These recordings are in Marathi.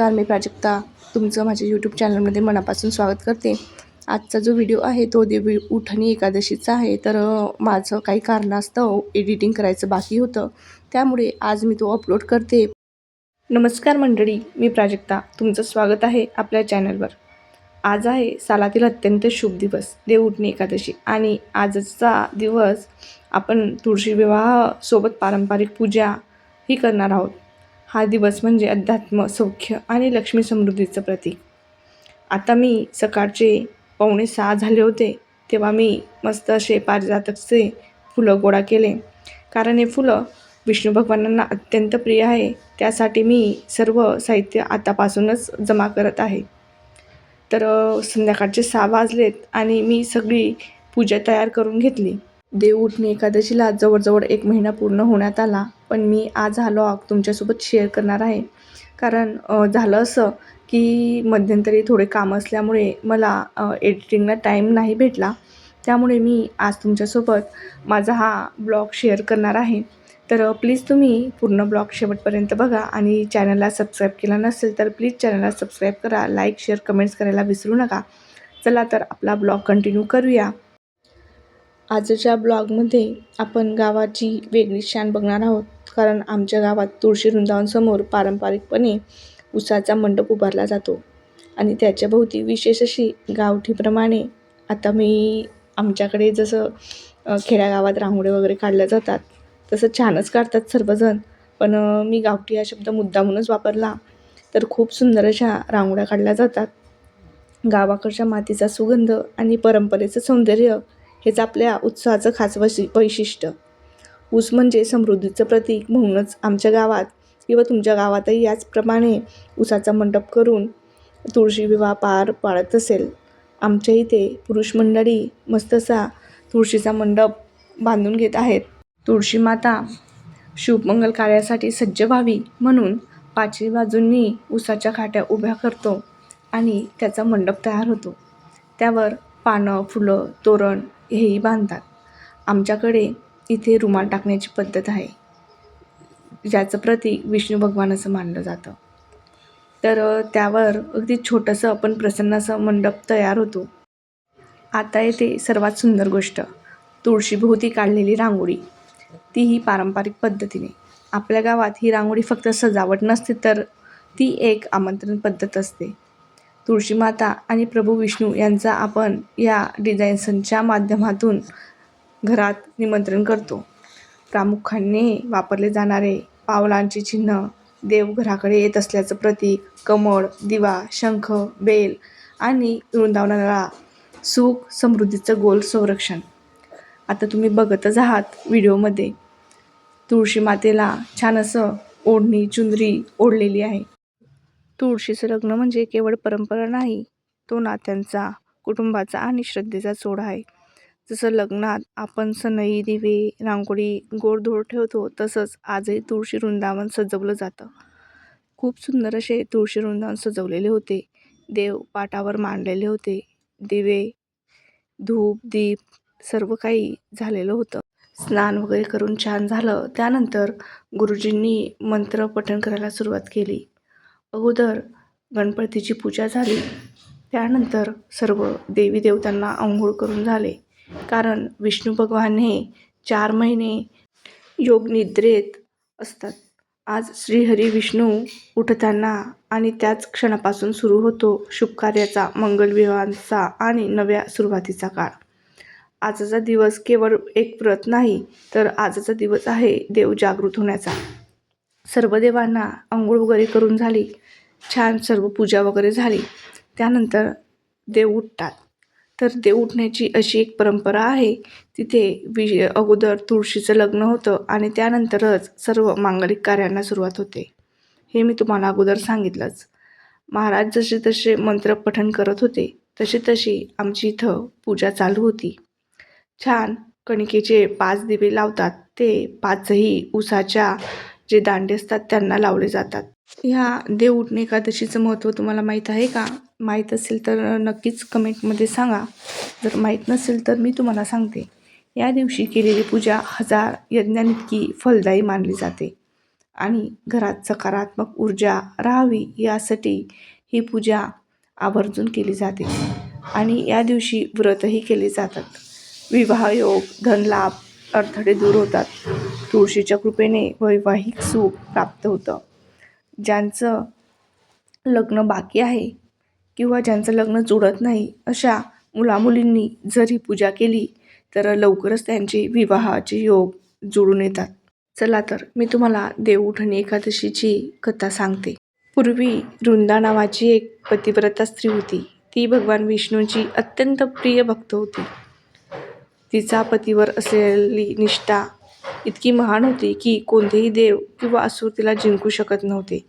नमस्कार मी प्राजक्ता. तुमचं माझ्या यूट्यूब चॅनलमध्ये मनापासून स्वागत करते. आजचा जो व्हिडिओ आहे तो देवी उठणी एकादशीचा आहे. तर माझं काही कारणास्तव एडिटिंग करायचं बाकी होतं. त्यामुळे आज मी तो अपलोड करते. नमस्कार मंडळी मी प्राजक्ता. तुमचं स्वागत आहे आपल्या चॅनलवर आज आहे सालातील अत्यंत शुभ दिवस देव उठणी एकादशी. आणि आजचा दिवस आपण तुळशी विवाहसोबत पारंपरिक पूजा ही करणार आहोत. हा दिवस म्हणजे अध्यात्म सौख्य आणि लक्ष्मी समृद्धीचं प्रतीक. आता मी सकाळचे पावणे सहा झाले होते तेव्हा मी मस्त असे पारिजातकचे फुलं गोळा केले. कारण हे फुलं विष्णू भगवानांना अत्यंत प्रिय आहे त्यासाठी मी सर्व साहित्य आतापासूनच जमा करत आहे. तर संध्याकाळचे सहा वाजलेत आणि मी सगळी पूजा तयार करून घेतली. देव एकादशीला जवळजवळ एक महिना पूर्ण होण्यात आला पण मी आज हा लॉग तुमच्यासोबत शेअर करणार आहे. कारण झालं असं की मध्यंतरी थोडे काम असल्यामुळे मला एडिटिंगला टाईम नाही भेटला. त्यामुळे मी आज तुमच्यासोबत माझा हा ब्लॉग शेअर करणार आहे. तर प्लीज तुम्ही पूर्ण ब्लॉग शेवटपर्यंत बघा आणि चॅनलला सबस्क्राईब केला नसेल तर प्लीज चॅनलला सबस्क्राईब करा लाईक शेअर कमेंट्स करायला विसरू नका. चला तर आपला ब्लॉग कंटिन्यू करूया. आजच्या ब्लॉगमध्ये आपण गावाची वेगळी शान बघणार आहोत. कारण आमच्या गावात तुळशी वृंदावनसमोर पारंपरिकपणे उसाचा मंडप उभारला जातो. आणि त्याच्याभोवती विशेष अशी गावठीप्रमाणे आता मी आमच्याकडे जसं खेड्यागावात रांगोळे वगैरे काढल्या जातात तसं छानच काढतात सर्वजण. पण मी गावठी हा शब्द मुद्दामूनच वापरला. तर खूप सुंदर अशा रांगोळ्या काढल्या जातात. गावाकडच्या मातीचा सुगंध आणि परंपरेचं सौंदर्य हेच आपल्या उत्साहाचं खास वैशि वैशिष्ट्य. ऊस म्हणजे समृद्धीचं प्रतीक म्हणूनच आमच्या गावात किंवा तुमच्या गावातही याचप्रमाणे ऊसाचा मंडप करून तुळशी विवाह पार पाडत असेल. आमच्या इथे पुरुष मंडळी मस्त असा तुळशीचा मंडप बांधून घेत आहेत. तुळशी माता शुभमंगल कार्यासाठी सज्ज व्हावी म्हणून पाचवी बाजूंनी ऊसाच्या खाट्या उभ्या करतो आणि त्याचा मंडप तयार होतो. त्यावर पानं फुलं तोरण हेही बांधतात. आमच्याकडे इथे रुमाल टाकण्याची पद्धत आहे ज्याचं प्रतीक विष्णू भगवान असं मानलं जातं. तर त्यावर अगदी छोटंसं आपण प्रसन्न असं मंडप तयार होतो. आता येते सर्वात सुंदर गोष्ट तुळशीभोवती काढलेली रांगोळी. ती ही पारंपरिक पद्धतीने. आपल्या गावात ही रांगोळी फक्त सजावट नसते तर ती एक आमंत्रण पद्धत असते. तुळशी माता आणि प्रभू विष्णू यांचा आपण या डिझाईन्सच्या माध्यमातून घरात निमंत्रण करतो. प्रामुख्याने वापरले जाणारे पावलांचे चिन्ह देवघराकडे येत असल्याचं प्रतीक कमळ दिवा शंख बेल आणि वृंदावनाला सुख समृद्धीचं गोल संरक्षण. आता तुम्ही बघतच आहात व्हिडिओमध्ये. तुळशी मातेला छान असं ओढणी चुंदरी ओढलेली आहे. तुळशीचं लग्न म्हणजे केवळ परंपरा नाही तो नात्यांचा कुटुंबाचा आणि श्रद्धेचा सोडा आहे. जसं लग्नात आपण सनई दिवे रांगोळी गोडधोड ठेवतो तसंच आजही तुळशी वृंदावन सजवलं जातं. खूप सुंदर असे तुळशी वृंदावन सजवलेले होते. देव पाटावर मांडलेले होते. दिवे धूप दीप सर्व काही झालेलं होतं. स्नान वगैरे करून छान झालं. त्यानंतर गुरुजींनी मंत्र पठण करायला सुरुवात केली. अगोदर गणपतीची पूजा झाली. त्यानंतर सर्व देवी देवतांना आंघोळ करून झाले. कारण विष्णू भगवान हे चार महिने योग निद्रेत असतात. आज श्रीहरी विष्णू उठताना आणि त्याच क्षणापासून सुरू होतो शुभकार्याचा मंगलविवाहांचा आणि नव्या सुरुवातीचा काळ. आजचा दिवस केवळ एक व्रत नाही तर आजचा दिवस आहे देव जागृत होण्याचा. सर्व देवांना आंघोळ वगैरे करून झाली. छान सर्व पूजा वगैरे झाली. त्यानंतर देव उठतात. तर देव उठण्याची अशी एक परंपरा आहे. तिथे वि अगोदर तुळशीचं लग्न होतं आणि त्यानंतरच सर्व मांगलिक कार्यांना सुरुवात होते. हे मी तुम्हाला अगोदर सांगितलंच. महाराज जसे तसे मंत्र पठण करत होते तशी तशी आमची इथं पूजा चालू होती. छान कणिकेचे पाच दिवे लावतात. ते पाचही उसाच्या जे दांडे असतात त्यांना लावले जातात. ह्या देवउठणे एकादशीचं महत्त्व तुम्हाला माहीत आहे का? माहीत असेल तर नक्कीच कमेंटमध्ये सांगा. जर माहीत नसेल तर मी तुम्हाला सांगते. या दिवशी केलेली पूजा हजार यज्ञांइतकी फलदायी मानली जाते. आणि घरात सकारात्मक ऊर्जा राहावी यासाठी ही पूजा आवर्जून केली जाते. आणि या दिवशी व्रतही केले जातात. विवाहयोग धनलाभ अडथळे दूर होतात. तुळशीच्या कृपेने वैवाहिक सुख प्राप्त होतं. ज्यांचं लग्न बाकी आहे किंवा ज्यांचं लग्न जुळत नाही अशा मुलामुलींनी जर ही पूजा केली तर लवकरच त्यांचे विवाहाचे योग जुळून येतात. चला तर मी तुम्हाला देवउठणी एकादशीची कथा सांगते. पूर्वी वृंदा नावाची एक पतिव्रता स्त्री होती. ती भगवान विष्णूची अत्यंत प्रिय भक्त होती. तिचा पतीवर असलेली निष्ठा इतकी महान होती की कोणतेही देव किंवा असुर तिला जिंकू शकत नव्हते.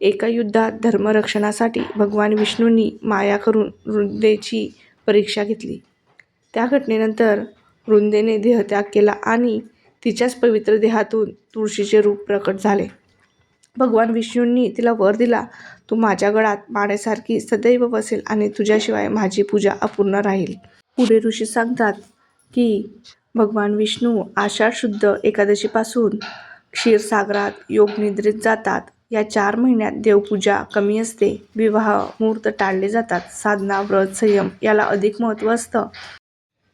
एका युद्धात धर्मरक्षणासाठी भगवान विष्णूंनी माया करून वृंदेची परीक्षा घेतली. त्या घटनेनंतर वृंदेने देहत्याग केला आणि तिच्याच पवित्र देहातून तुळशीचे रूप प्रकट झाले. भगवान विष्णूंनी तिला वर दिला तू माझ्या गळात माण्यासारखी सदैव बसेल आणि तुझ्याशिवाय माझी पूजा अपूर्ण राहील पुढे ऋषी सांगतात की भगवान विष्णू आषाढ शुद्ध एकादशीपासून क्षीरसागरात योगनिद्रेत जातात. या चार महिन्यात देवपूजा कमी असते. विवाह मुहूर्त टाळले जातात. साधना व्रत संयम याला अधिक महत्त्व असतं.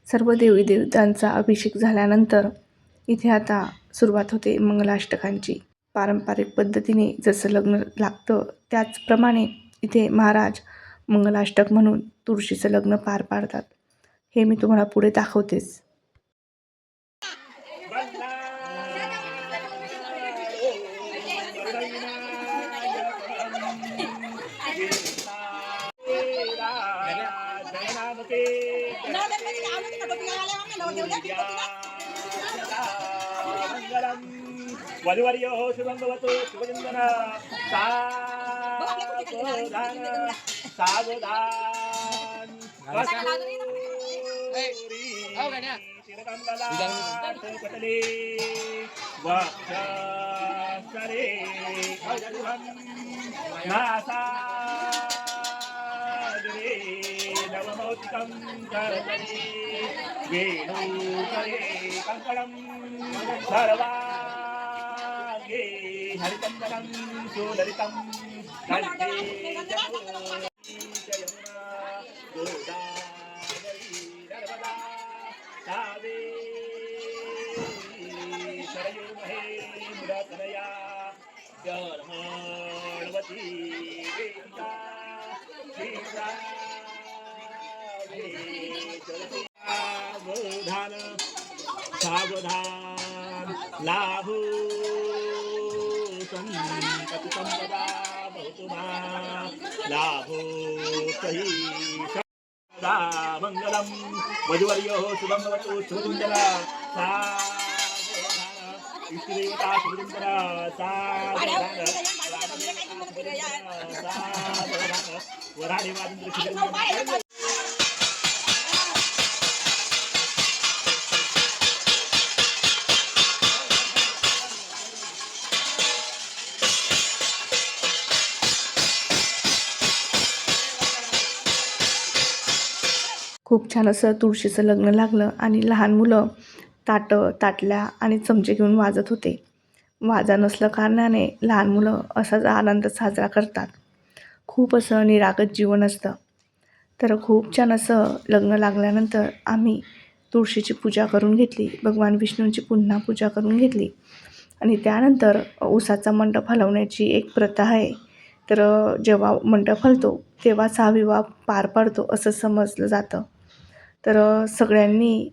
सर्व देवी देवतांचा अभिषेक झाल्यानंतर इथे आता सुरुवात होते मंगलाष्टकांची. पारंपरिक पद्धतीने जसं लग्न लागतं त्याचप्रमाणे इथे महाराज मंगलाष्टक म्हणून तुळशीचं लग्न पार पाडतात. हे मी तुम्हाला पुढे दाखवतेच. वधुवर्यो शुभं भवतु शुभचन्दन सावधान सावधान कटले वक्षरे औषधं नासागरे नवमौक्तिकं करतले वेणुकरे कङ्कणं सर्वाङ्गे हरिचन्दनं सुललितं कण्ठे जमुना गोदावरी नर्मदा कावेरी सरयू महेन्द्रतनया सावधान सावधान लाभो संपति संपदा भवतु मा लाभो सही सदा मङ्गलं वधुवर्यो शुभं भवतु शुभकुञ्जला सावधान। इष्टदेवता सावधान। सावधान। खूप छान असं तुळशीचं लग्न लागलं आणि लहान मुलं ताटं ताटल्या आणि चमचे घेऊन वाजत होते. वाजा नसल्या कारणाने लहान मुलं असाच आनंद साजरा करतात. खूप असं निरागत जीवन असतं. तर खूप छान असं लग्न लागल्यानंतर आम्ही तुळशीची पूजा करून घेतली भगवान विष्णूंची पुन्हा पूजा करून घेतली आणि त्यानंतर उसाचा मंडप हलवण्याची एक प्रथा आहे. तर जेव्हा मंडप हलतो तेव्हाच हा विवाह पार पडतो असं समजलं जातं. तर सगळ्यांनी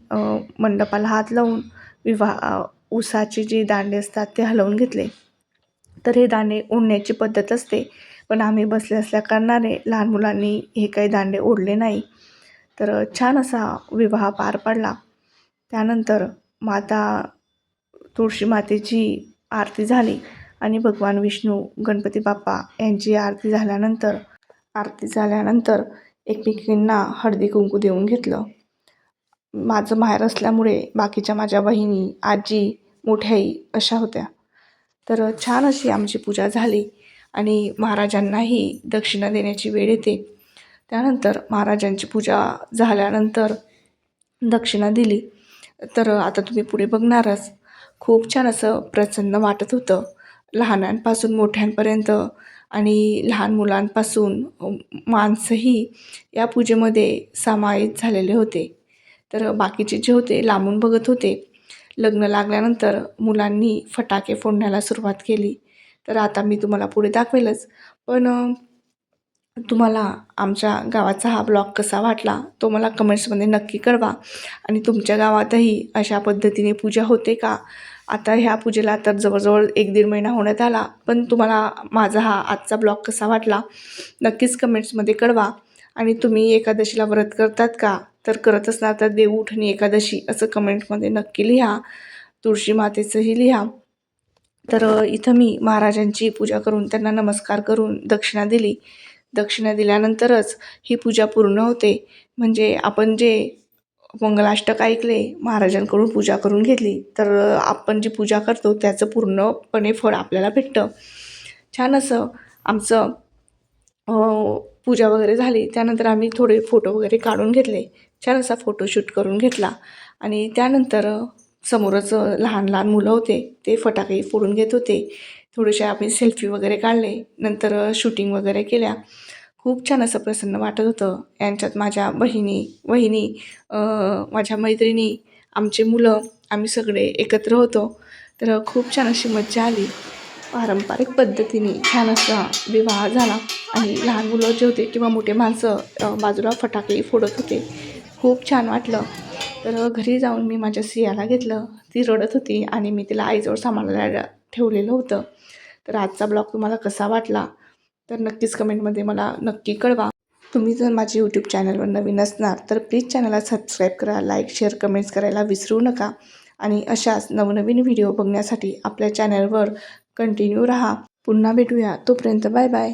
मंडपाला हात लावून विवाह उसाचे जे दांडे असतात ते हलवून घेतले. तर हे दांडे ओढण्याची पद्धत असते पण आम्ही बसले असल्या कारणाने लहान मुलांनी हे काही दांडे ओढले नाही. तर छान असा विवाह पार पडला. त्यानंतर माता तुळशी मातेची आरती झाली आणि भगवान विष्णू गणपती बाप्पा यांची आरती झाल्यानंतर आरती झाल्यानंतर एकमेकींना हळदी कुंकू देऊन घेतलं. माझं माहेर असल्यामुळे बाकीच्या माझ्या बहिणी आजी मोठ्याई अशा होत्या. तर छान अशी आमची पूजा झाली आणि महाराजांनाही दक्षिणा देण्याची वेळ येते. त्यानंतर महाराजांची पूजा झाल्यानंतर दक्षिणा दिली. तर आता तुम्ही पुढे बघणारच. खूप छान असं प्रसन्न वाटत होतं. लहानांपासून मोठ्यांपर्यंत आणि लहान मुलांपासून माणसंही या पूजेमध्ये समाहित झालेले होते. तर बाकीचे जे होते लांबून बघत होते. लग्न लागल्यानंतर मुलांनी फटाके फोडण्याला सुरुवात केली. तर आता मी तुम्हाला पुढे दाखवेलच. पण तुम्हाला आमच्या गावाचा हा ब्लॉग कसा वाटला तो मला कमेंट्समध्ये नक्की कळवा. आणि तुमच्या गावातही अशा पद्धतीने पूजा होते का? आता ह्या पूजेला तर जवळजवळ एक दीड महिना होण्यात आला पण तुम्हाला माझा हा आजचा ब्लॉग कसा वाटला नक्कीच कमेंट्समध्ये कळवा. आणि तुम्ही एकादशीला व्रत करतात का तर करत असणार तर देव उठणी एकादशी असं कमेंटमध्ये नक्की लिहा. तुळशी मातेचंही लिहा. तर इथं मी महाराजांची पूजा करून त्यांना नमस्कार करून दक्षिणा दिली. दक्षिणा दिल्यानंतरच ही पूजा पूर्ण होते. म्हणजे आपण जे मंगलाष्टक ऐकले महाराजांकडून पूजा करून घेतली. तर आपण जी पूजा करतो त्याचं पूर्णपणे फळ आपल्याला भेटतं. छान असं आमचं पूजा वगैरे झाली. त्यानंतर आम्ही थोडे फोटो वगैरे काढून घेतले. छान असा फोटोशूट करून घेतला. आणि त्यानंतर समोरच लहान लहान मुलं होते. ते फटाके फोडून घेत होते. थोडेसे आम्ही सेल्फी वगैरे काढले. नंतर शूटिंग वगैरे केल्या. खूप छान असं प्रसन्न वाटत होतं. यांच्यात माझ्या बहिणी वहिनी माझ्या मैत्रिणी आमचे मुलं आम्ही सगळे एकत्र होतो. तर खूप छान अशी मज्जा आली. पारंपरिक पद्धतीने छान असा विवाह झाला. आणि लहान मुलं जे होते किंवा मोठे माणसं बाजूला फटाके फोडत होते. खूप छान वाटलं. तर घरी जाऊन मी माझ्या सियाला घेतलं. ती रडत होती आणि मी तिला आईजवळ सांभाळायला ठेवलेलं होतं. तर आजचा ब्लॉग तुम्हाला कसा वाटला? तर नक्कीच कमेंटमध्ये मला नक्की कळवा. तुम्ही जर माझे यूट्यूब चॅनलवर नवीन असणार तर प्लीज चॅनलला सबस्क्राईब करा लाईक शेअर कमेंट्स करायला विसरू नका. आणि अशाच नवनवीन व्हिडिओ बघण्यासाठी आपल्या चॅनलवर कंटिन्यू राहा. पुन्हा भेटूया. तोपर्यंत बाय बाय